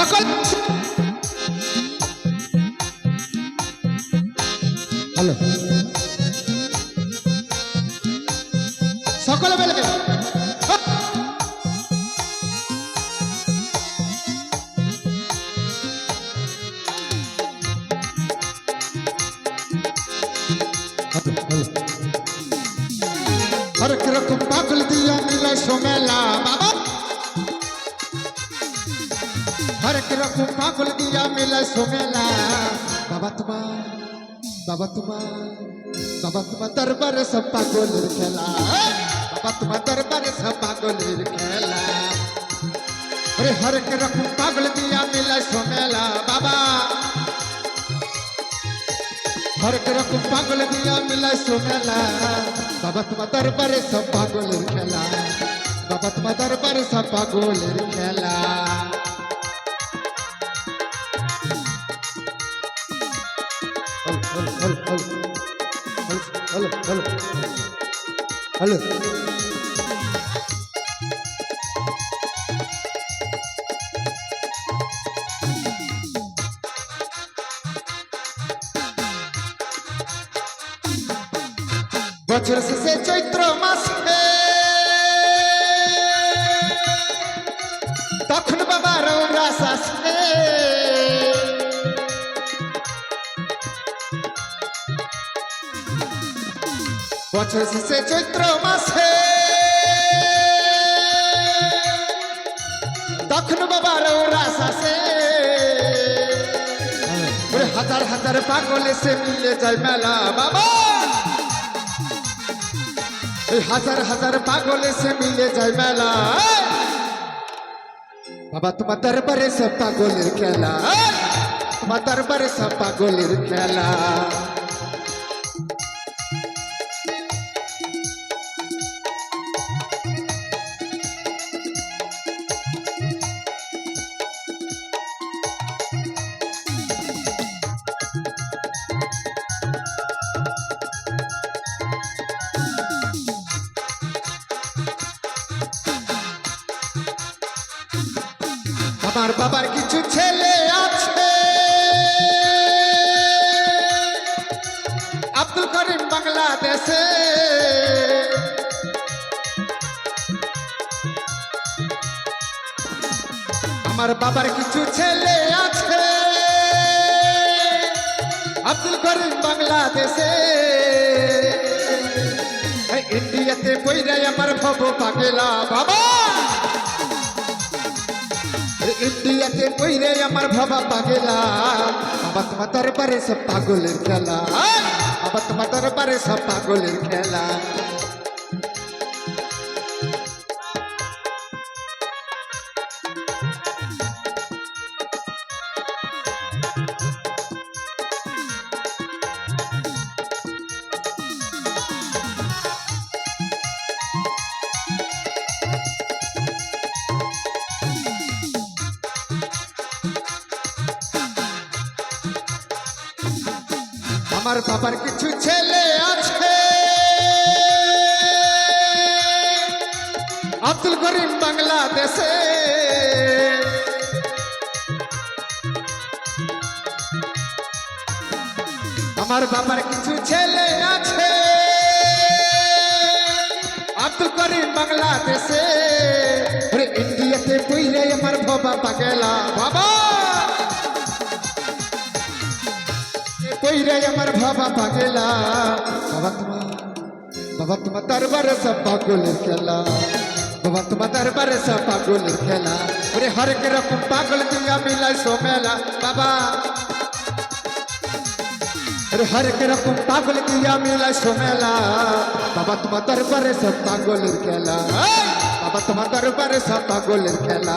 সকল হ্যালো। সকলে বেলা হর কীরকম পাগল দিয়া মিলে সোমেলা বাবা। হরেক রকম পাগল দিয়া মিলে সোমেলা বাবা তোমার বাবা তোমার বাবা তোমার দরবারে সব পাগলের খেলা বাবা তোমার দরবারে সব পাগলের খেলা আরে হরেক রকম পাগল দিয়া মিলে সোমেলা বাবা হরেক রকম পাগল দিয়া মিলে সোমেলা বাবা তোমার দরবারে সব পাগলের খেলা বাবা তোমার দরবারে সব পাগলের খেলা হ্যালো হ্যালো। হ্যালো। বছর শেষে চৈত্র মাসে। তখন বাবার রাস আসে। বছর শেষে চৈত্র মাসে তখন বাবার রাস আসে ওরে হাজার হাজার পাগল এসে মিলে যায় মেলা বাবা এই হাজার হাজার পাগল এসে মিলে যায় মেলা বাবা তোমার দরবারে সব পাগলের খেলা তোমার দরবারে সব পাগলের খেলা আমার বাবার কিছু ছেলে আছে। আব্দুল করিম বাংলাদেশে। আমার বাবার কিছু ছেলে আছে। আব্দুল করিম বাংলাদেশে। ইন্ডিয়াতে বইরাই আমার ভব পাগেলা বাবা। ইন্ডিয়াতে কইরে আমার বাবা পাগেলা। আবার তোমার দরবারে সব পাগলের খেলা। আবার তোমার দরবারে সব পাগলের খেলা। আমার বাবার কিছু ছেলে আছে। আব্দুল করিম বাংলাদেশে। আমার বাবার কিছু ছেলে আছে। আব্দুল করিম বাংলাদেশে। ইন্ডিয়াতে বইরে আমার বাবা পাগেলা বাবা। কইরাই আমার বাবা পাগলা। বাবা তোমার বাবা তোমার দরবারে সব পাগলের খেলা। বাবা তোমার দরবারে সব পাগলের খেলা। ওরে হরেক রকম পাগল দিয়া মিলাই সোমেলা। বাবা। আরে হরেক রকম পাগল দিয়া মিলাই সোমেলা। বাবা তোমার দরবারে সব পাগলের খেলা। বাবা তোমার দরবারে সব পাগলের খেলা।